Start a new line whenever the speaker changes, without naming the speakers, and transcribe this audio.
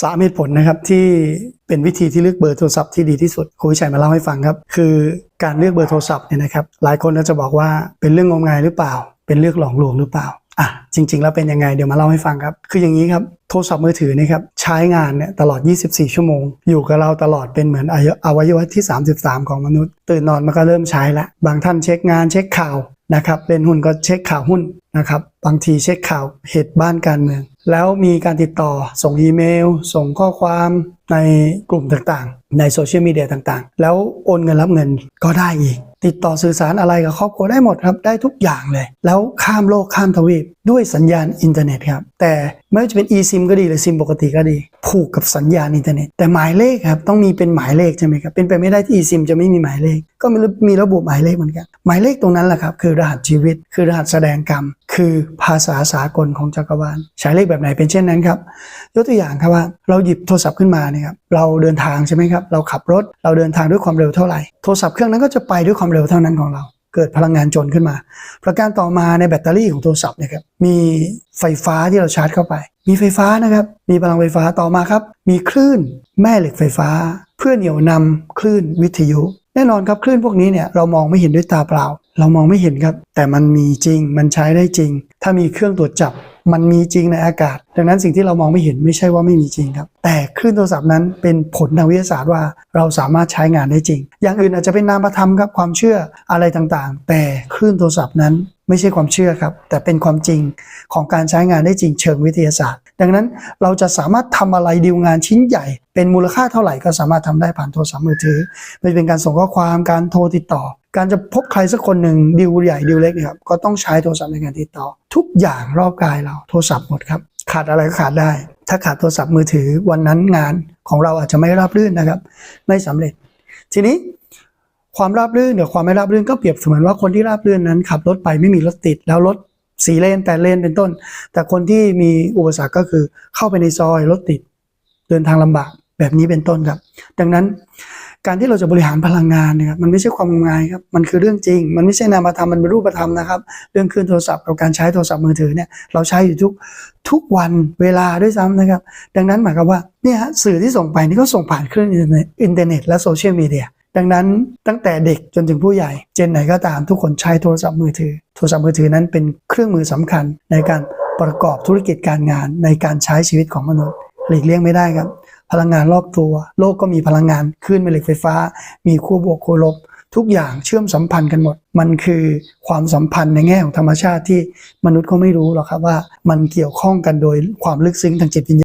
สามเหตุผลนะครับที่เป็นวิธีที่เลือกเบอร์โทรศัพท์ที่ดีที่สุดครูวิชัยมาเล่าให้ฟังครับ คือการเลือกเบอร์โทรศัพท์เนี่ยนะครับหลายคนก็จะบอกว่าเป็นเรื่องงมงายหรือเปล่า เป็นเรื่องหลอกลวงหรือเปล่าอะจริง ๆ แล้วเป็นยังไงเดี๋ยวมาเล่าให้ฟังครับ คืออย่างนี้ครับโทรศัพท์มือถือเนะครับใช้งานเนี่ยตลอด 24 ชั่วโมง อยู่กับเราตลอดเป็นเหมือนอวัยวะที่ 33 ของมนุษย์ ตื่นนอนมันก็เริ่มใช้ละบางท่านเช็คงานเช็คข่าว นะครับเล่นหุ้นก็เช็คข่าวหุ้นนะครับบางทีเช็คข่าวเหตุบ้านการเมือง แล้วมีการติดต่อส่งอีเมล ส่งข้อความในกลุ่มต่างๆ ในโซเชียลมีเดียต่างๆ แล้วโอนเงินรับเงินก็ได้อีก ติดต่อสื่อสารอะไรกับครอบครัวได้หมดครับได้ทุกอย่างเลย แล้วข้ามโลกข้ามทวีปด้วยสัญญาณอินเทอร์เน็ตครับแต่ไม่ว่าจะเป็น eSIM ก็ดีหรือซิมปกติก็ดี ผูกกับสัญญาณอินเทอร์เน็ตแต่หมายเลขครับต้องมีเป็นหมายเลขใช่ไหมครับเป็นไปไม่ได้ที่ eSIM จะไม่มีหมายเลข ก็มีมีระบุหมายเลขเหมือนกันหมายเลขตรงนั้นแหละครับคือรหัสชีวิต คือรหัสแสดงกรรม คือภาษาสากลของจักรวาลใช้เลขแบบไหนเป็นเช่นนั้นครับยกตัวอย่างครับว่าเราหยิบโทรศัพท์ขึ้นมาเนี่ยครับเราเดินทางใช่ไหมครับเราขับรถเราเดินทางด้วยความเร็วเท่าไหร่โทรศัพท์เครื่องนั้นก็จะไปด้วยความเร็วเท่านั้นของเรา เกิดพลังงานจนขึ้นมา ประการต่อมาในแบตเตอรี่ของโทรศัพท์เนะครับมีไฟฟ้าที่เราชาร์จเข้าไป มีไฟฟ้านะครับมีพลังไฟฟ้าต่อมาครับมีคลื่นแม่เหล็กไฟฟ้า เพื่อเหนี่ยวนำคลื่นวิทยุแน่นอนครับคลื่นพวกนี้เนี่ยเรามองไม่เห็นด้วยตาเปล่า เรามองไม่เห็นครับ แต่มันมีจริง มันใช้ได้จริง ถ้ามีเครื่องตรวจจับ มันมีจริงในอากาศ ดังนั้นสิ่งที่เรามองไม่เห็นไม่ใช่ว่าไม่มีจริงครับ แต่คลื่นโทรศัพท์นั้นเป็นผลทางวิทยาศาสตร์ว่าเราสามารถใช้งานได้จริง อย่างอื่นอาจจะเป็นนามธรรมครับ ความเชื่ออะไรต่างๆ แต่คลื่นโทรศัพท์นั้นไม่ใช่ความเชื่อครับ แต่เป็นความจริงของการใช้งานได้จริงเชิงวิทยาศาสตร์ ดังนั้นเราจะสามารถทำอะไรดีลงานชิ้นใหญ่ เป็นมูลค่าเท่าไหร่ก็สามารถทำได้ผ่านโทรศัพท์มือถือไม่เป็นการส่งข้อความการโทรติดต่อ การจะพบใครสักคนหนึ่งดิวใหญ่ดิวเล็กเนี่ยครับก็ต้องใช้โทรศัพท์ในการติดต่อ ทุกอย่างรอบกายเราโทรศัพท์หมดครับขาดอะไรก็ขาดได้ ถ้าขาดโทรศัพท์มือถือวันนั้นงานของเราอาจจะไม่ราบรื่นนะครับ ไม่สำเร็จ ทีนี้ความราบรื่นกับความไม่ราบรื่นก็เปรียบเสมือนว่าคนที่ราบรื่นนั้นขับรถไปไม่มีรถติดแล้วรถสีเลนแต่เลนเป็นต้น แต่คนที่มีอุปสรรคก็คือเข้าไปในซอยรถติด เดินทางลำบาก แบบนี้เป็นต้นครับ ดังนั้นการที่เราจะบริหารพลังงานนี่ยครับมันไม่ใช่ความงมงายครับมันคือเรื่องจริง มันไม่ใช่นามธรรมมันเป็นรูปธรรมนะครับ เรื่องคลื่นโทรศัพท์กับการใช้โทรศัพท์มือถือเนี่ยเราใช้อยู่ทุกทุกวันเวลาด้วยซ้ำนะครับ ดังนั้นหมายความว่าเนี่ยฮะสื่อที่ส่งไปนี่ก็ส่งผ่านเคลื่อินเทอร์เน็ตอินเทอร์เน็ตและโซเชียลมีเดียดังนั้นตั้งแต่เด็กจนถึงผู้ใหญ่ เจนไหนก็ตามทุกคนใช้โทรศัพท์มือถือ โทรศัพท์มือถือนั้นเป็นเครื่องมือสำคัญในการประกอบธุรกิจการงานในการใช้ชีวิตของมนุษย์หลีกเลี่ยงไม่ได้ครับ พลังงานรอบตัว โลกก็มีพลังงานคลื่นแม่เหล็กไฟฟ้า มีขั้วบวกขั้วลบ ทุกอย่างเชื่อมสัมพันธ์กันหมด มันคือความสัมพันธ์ในแง่ของธรรมชาติที่มนุษย์ก็ไม่รู้หรอกครับว่ามันเกี่ยวข้องกันโดยความลึกซึ้งทางจิตวิญญาณ